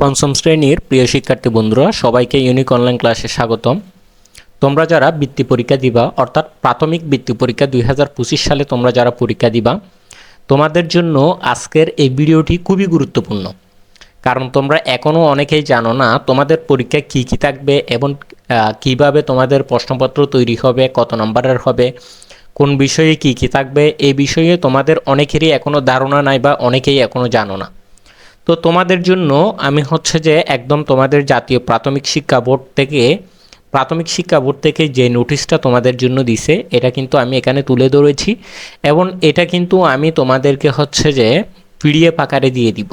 পঞ্চম শ্রেণির প্রিয় শিক্ষার্থী বন্ধুরা, সবাইকে ইউনিক অনলাইন ক্লাসে স্বাগতম। তোমরা যারা বৃত্তি পরীক্ষা দিবা, অর্থাৎ প্রাথমিক বৃত্তি পরীক্ষা দুই হাজার পঁচিশ সালে তোমরা যারা পরীক্ষা দিবা, তোমাদের জন্য আজকের এই ভিডিওটি খুবই গুরুত্বপূর্ণ। কারণ তোমরা এখনও অনেকেই জানো না তোমাদের পরীক্ষা কী কী থাকবে এবং কীভাবে তোমাদের প্রশ্নপত্র তৈরি হবে, কত নম্বরের হবে, কোন বিষয়ে কী কী থাকবে, এই বিষয়ে তোমাদের অনেকেরই এখনও ধারণা নাই বা অনেকেই এখনও জানো না। তো তোমাদের জন্য আমি হচ্ছে যে একদম তোমাদের জাতীয় প্রাথমিক শিক্ষা বোর্ড থেকে, প্রাথমিক শিক্ষা বোর্ড থেকে যে নোটিশটা তোমাদের জন্য দিছে, এটা কিন্তু আমি এখানে তুলে ধরেছি এবং এটা কিন্তু আমি তোমাদেরকে হচ্ছে যে পিডিএফ আকারে দিয়ে দিব।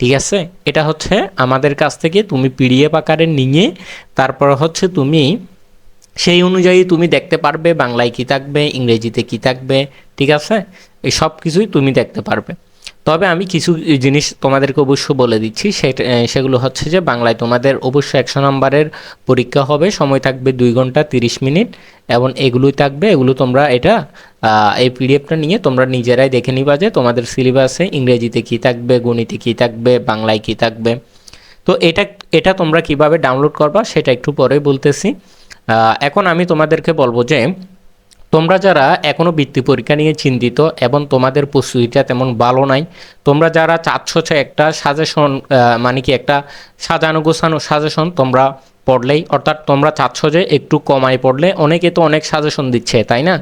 ঠিক আছে? এটা হচ্ছে আমাদের কাছ থেকে তুমি পিডিএফ আকারে নিয়ে, তারপর হচ্ছে তুমি সেই অনুযায়ী তুমি দেখতে পারবে বাংলায় কী থাকবে, ইংরেজিতে কী থাকবে, ঠিক আছে? এই সব কিছুই তুমি দেখতে পারবে। তবে আমি কিছু জিনিস তোমাদেরকে অবশ্য বলে দিচ্ছি সেগুলো হচ্ছে যে বাংলায় তোমাদের অবশ্যই একশো নম্বরের পরীক্ষা হবে, সময় থাকবে দুই ঘণ্টা তিরিশ মিনিট, এবং এগুলোই থাকবে, এগুলো তোমরা এটা এই পিডিএফটা নিয়ে তোমরা নিজেরাই দেখে নিবা যে তোমাদের সিলেবাসে ইংরেজিতে কী থাকবে, গণিতে কী থাকবে, বাংলায় কী থাকবে। তো এটা এটা তোমরা কীভাবে ডাউনলোড করবা সেটা একটু পরে বলতেছি। এখন আমি তোমাদেরকে বলব যে তোমরা যারা এখনও বৃত্তি পরীক্ষা নিয়ে চিন্তিত এবং তোমাদের প্রস্তুতিটা তেমন ভালো নাই, তোমরা যারা চাচ্ছ একটা সাজেশন মানে কি একটা সাজানো গোছানো সাজেশন তোমরা পড়লেই, অর্থাৎ তোমরা চাচ্ছ যে একটু কমাই পড়লে, অনেকে তো অনেক সাজেশন দিচ্ছে, তাই না?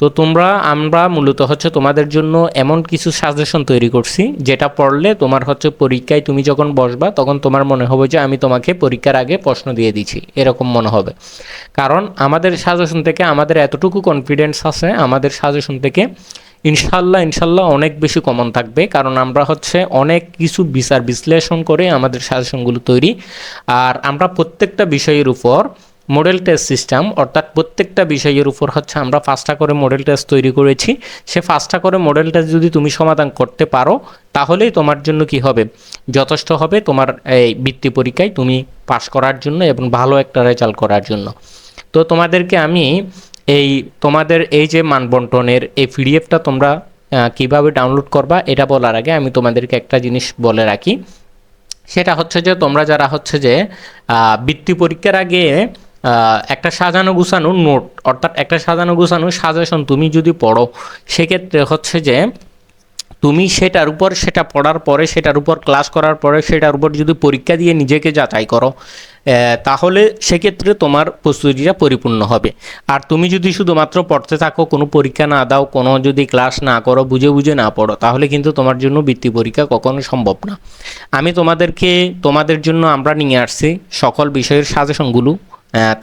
তো তোমরা, আমরা মূলত হচ্ছে তোমাদের জন্য এমন কিছু সাজেশন তৈরি করছি, যেটা পড়লে তোমার হচ্ছে পরীক্ষায় তুমি যখন বসবা, তখন তোমার মনে হবে যে আমি তোমাকে পরীক্ষার আগে প্রশ্ন দিয়ে দিছি এরকম মনে হবে। কারণ আমাদের সাজেশন থেকে আমাদের এতটুকু কনফিডেন্স আছে, আমাদের সাজেশন থেকে ইনশাল্লাহ ইনশাল্লাহ অনেক বেশি কমন থাকবে, কারণ আমরা হচ্ছে অনেক কিছু বিচার বিশ্লেষণ করে আমাদের সাজেশনগুলো তৈরি। আর আমরা প্রত্যেকটা বিষয়ের উপর মডেল টেস্ট সিস্টেম অর্থাৎ প্রত্যেকটা বিষয়ের উপর হচ্ছে আমরা পাঁচটা করে মডেল টেস্ট তৈরি করেছি। সে পাঁচটা করে মডেল টেস্ট যদি তুমি সমাধান করতে পারো, তাহলেই তোমার জন্য কি হবে? যথেষ্ট হবে তোমার এই বৃত্তি পরীক্ষায় তুমি পাশ করার জন্য এবং ভালো একটা রেজাল্ট করার জন্য। তো তোমাদেরকে আমি এই তোমাদের এই যে মানবন্টনের এই পিডিএফটা তোমরা কীভাবে ডাউনলোড করবা, এটা বলার আগে আমি তোমাদেরকে একটা জিনিস বলে রাখি। সেটা হচ্ছে যে, তোমরা যারা হচ্ছে যে বৃত্তি পরীক্ষার আগে একটা সাজানো গুছানো নোট, অর্থাৎ একটা সাজানো গুছানো সাজেশন তুমি যদি পড়ো, সেক্ষেত্রে হচ্ছে যে, তুমি সেটার উপর, সেটা পড়ার পরে, সেটার উপর ক্লাস করার পরে, সেটার উপর যদি পরীক্ষা দিয়ে নিজেকে যাচাই করো তাহলে সেক্ষেত্রে তোমার প্রস্তুতিটা পরিপূর্ণ হবে। আর তুমি যদি শুধুমাত্র পড়তে থাকো, কোনো পরীক্ষা না দাও, কোনো যদি ক্লাস না করো, বুঝে বুঝে না পড়ো, তাহলে কিন্তু তোমার জন্য বৃত্তি পরীক্ষা কখনো সম্ভব না। আমি তোমাদেরকে, তোমাদের জন্য আমরা নিয়ে আসছি সকল বিষয়ের সাজেশনগুলো।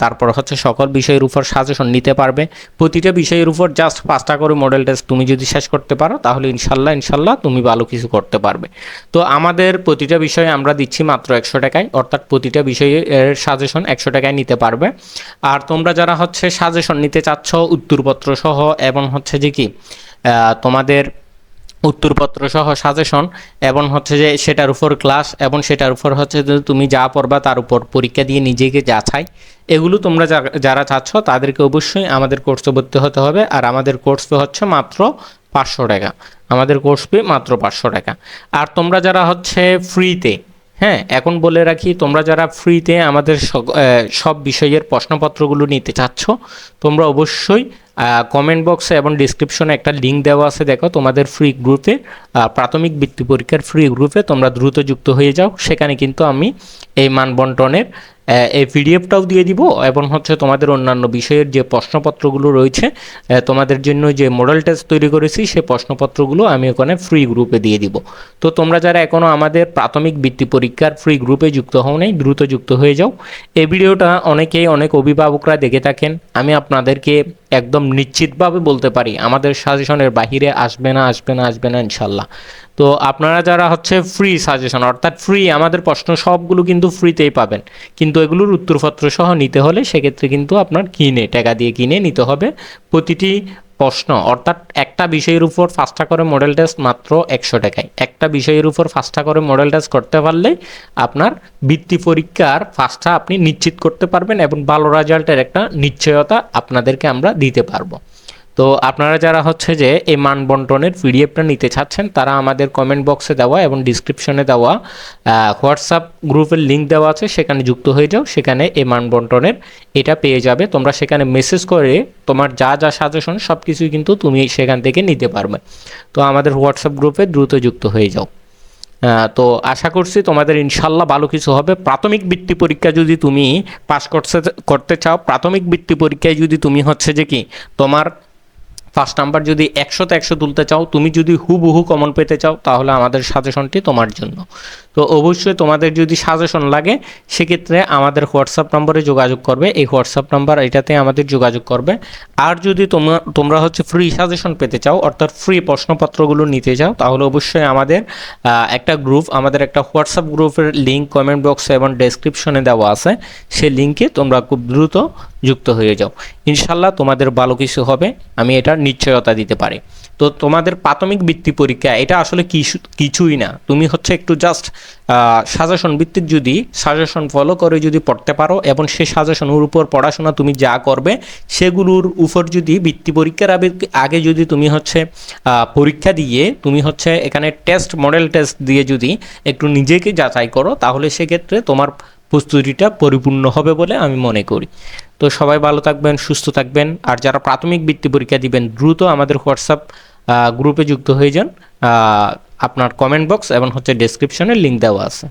তারপর হচ্ছে সকল বিষয়ের উপর সাজেশন নিতে পারবে। প্রতিটা বিষয়ের উপর জাস্ট পাঁচটা করে মডেল টেস্ট তুমি যদি শেষ করতে পারো, তাহলে ইনশাল্লাহ ইনশাল্লাহ তুমি ভালো কিছু করতে পারবে। তো আমাদের প্রতিটা বিষয়ে আমরা দিচ্ছি মাত্র একশো টাকায়, অর্থাৎ প্রতিটা বিষয়ের সাজেশন একশো টাকায় নিতে পারবে। আর তোমরা যারা হচ্ছে সাজেশন নিতে চাচ্ছ, উত্তরপত্র সহ, এবং হচ্ছে যে কি তোমাদের উত্তরপত্র সহ সাজেশন এবং হচ্ছে যে সেটার উপর ক্লাস এবং সেটার উপর হচ্ছে যে তুমি যা পড়বা তার উপর পরীক্ষা দিয়ে নিজেকে যাচাই। এগুলো তোমরা যারা চাচ্ছ তাদেরকে অবশ্যই আমাদের কোর্সে ভর্তি হতে হবে আর আমাদের কোর্স হচ্ছে মাত্র পাঁচশো টাকা। আমাদের কোর্স ফি মাত্র পাঁচশো টাকা। আর তোমরা যারা হচ্ছে ফ্রিতে হ্যাঁ এখন বলে রাখি তোমরা যারা ফ্রিতে আমাদের সব বিষয়ের প্রশ্নপত্রগুলো নিতে চাচ্ছ, তোমরা অবশ্যই কমেন্ট বক্সে এবং ডিসক্রিপশনে একটা লিঙ্ক দেওয়া আছে, দেখো, তোমাদের ফ্রি গ্রুপে প্রাথমিক বৃত্তি পরীক্ষার ফ্রি গ্রুপে তোমরা দ্রুত যুক্ত হয়ে যাও। সেখানে কিন্তু আমি এই মানবন্টনের এই পিডিএফটাও দিয়ে দিব এবং হচ্ছে তোমাদের অন্যান্য বিষয়ের যে প্রশ্নপত্রগুলো রয়েছে তোমাদের জন্য যে মডেল টেস্ট তৈরি করেছি সেই প্রশ্নপত্রগুলো আমি ওখানে ফ্রি গ্রুপে দিয়ে দিব। তো তোমরা যারা এখনও আমাদের প্রাথমিক বৃত্তি পরীক্ষার ফ্রি গ্রুপে যুক্ত হও নাই, দ্রুত যুক্ত হয়ে যাও। এই ভিডিওটা অনেকেই, অনেক অভিভাবকরা দেখে থাকেন। আমি আপনাদেরকে একদম নিশ্চিতভাবে বলতে পারি, আমাদের সাজেশনের বাহিরে আসবে না আসবে না আসবে না ইনশাল্লাহ। তো আপনারা যারা হচ্ছে ফ্রি সাজেশন অর্থাৎ ফ্রি আমাদের প্রশ্ন সবগুলো কিন্তু ফ্রিতেই পাবেন। কিন্তু এগুলোর উত্তরপত্র সহ নিতে হলে সেক্ষেত্রে কিন্তু আপনার কিনে, টাকা দিয়ে কিনে নিতে হবে। প্রতিটি প্রশ্ন, অর্থাৎ একটা বিষয়ের উপর পাঁচটা করে মডেল টেস্ট মাত্র একশো টাকায়। একটা বিষয়ের উপর পাঁচটা করে মডেল টেস্ট করতে পারলে আপনার বৃত্তি পরীক্ষার পাঁচটা আপনি নিশ্চিত করতে পারবেন এবং ভালো রেজাল্টের একটা নিশ্চয়তা আপনাদেরকে আমরা দিতে পারব। তো আপনারা যারা হচ্ছে যে এই মান বন্টনের পিডিএফটা নিতে চাচ্ছেন, তারা আমাদের কমেন্ট বক্সে দেওয়া এবং ডিসক্রিপশনে দেওয়া হোয়াটসঅ্যাপ গ্রুপের লিঙ্ক দেওয়া আছে, সেখানে যুক্ত হয়ে যাও, সেখানে এই মান বন্টনের এটা পেয়ে যাবে। তোমরা সেখানে মেসেজ করে তোমার যা যা সাজেশন সব কিছুই কিন্তু তুমি সেখান থেকে নিতে পারবে। তো আমাদের হোয়াটসঅ্যাপ গ্রুপে দ্রুত যুক্ত হয়ে যাও। তো আশা করছি তোমাদের ইনশাল্লাহ ভালো কিছু হবে। প্রাথমিক বৃত্তি পরীক্ষা যদি তুমি পাশ করতে করতে চাও, প্রাথমিক বৃত্তি পরীক্ষায় যদি তুমি হচ্ছে যে কি তোমার ফার্স্ট নাম্বার যদি একশোতে একশো তুলতে চাও, তুমি যদি হুবহু কমন পেতে চাও, তাহলে আমাদের সাজেশনটি তোমার জন্য। তো অবশ্যই তোমাদের যদি সাজেশন লাগে, সেক্ষেত্রে আমাদের হোয়াটসঅ্যাপ নম্বরে যোগাযোগ করবে। এই হোয়াটসঅ্যাপ নাম্বার এটাতে আমাদের যোগাযোগ করবে। আর যদি তোমরা তোমরা হচ্ছে ফ্রি সাজেশন পেতে চাও, অর্থাৎ ফ্রি প্রশ্নপত্রগুলো নিতে চাও, তাহলে অবশ্যই আমাদের একটা গ্রুপ আমাদের একটা হোয়াটসঅ্যাপ গ্রুপের লিঙ্ক কমেন্ট বক্সে এবং ডেসক্রিপশনে দেওয়া আছে। সেই লিঙ্কে তোমরা খুব দ্রুত যুক্ত হয়ে যাও। ইনশাল্লাহ তোমাদের ভালো কিছু হবে, আমি এটা নিশ্চয়তা দিতে পারি। তো তোমাদের প্রাথমিক বৃত্তি পরীক্ষা, এটা আসলে কিছু কিছুই না। তুমি হচ্ছে একটু জাস্ট সাজেশন ভিত্তিক যদি সাজেশন ফলো করে যদি পড়তে পারো এবং সেই সাজেশনের উপর পড়াশোনা তুমি যা করবে, সেগুলোর উপর যদি বৃত্তি পরীক্ষার আগে যদি তুমি হচ্ছে পরীক্ষা দিয়ে তুমি হচ্ছে এখানে টেস্ট মডেল টেস্ট দিয়ে যদি একটু নিজেকে যাচাই করো, তাহলে সেক্ষেত্রে তোমার প্রস্তুতিটা পরিপূর্ণ হবে বলে আমি মনে করি। তো সবাই ভালো থাকবেন, সুস্থ থাকবেন, আর যারা প্রাথমিক বৃত্তি পরীক্ষা দিবেন, দ্রুত আমাদের হোয়াটসঅ্যাপ গ্রুপে যুক্ত হয়ে যান। আপনার কমেন্ট বক্স এবং হচ্ছে ডেসক্রিপশনে লিঙ্ক দেওয়া আছে।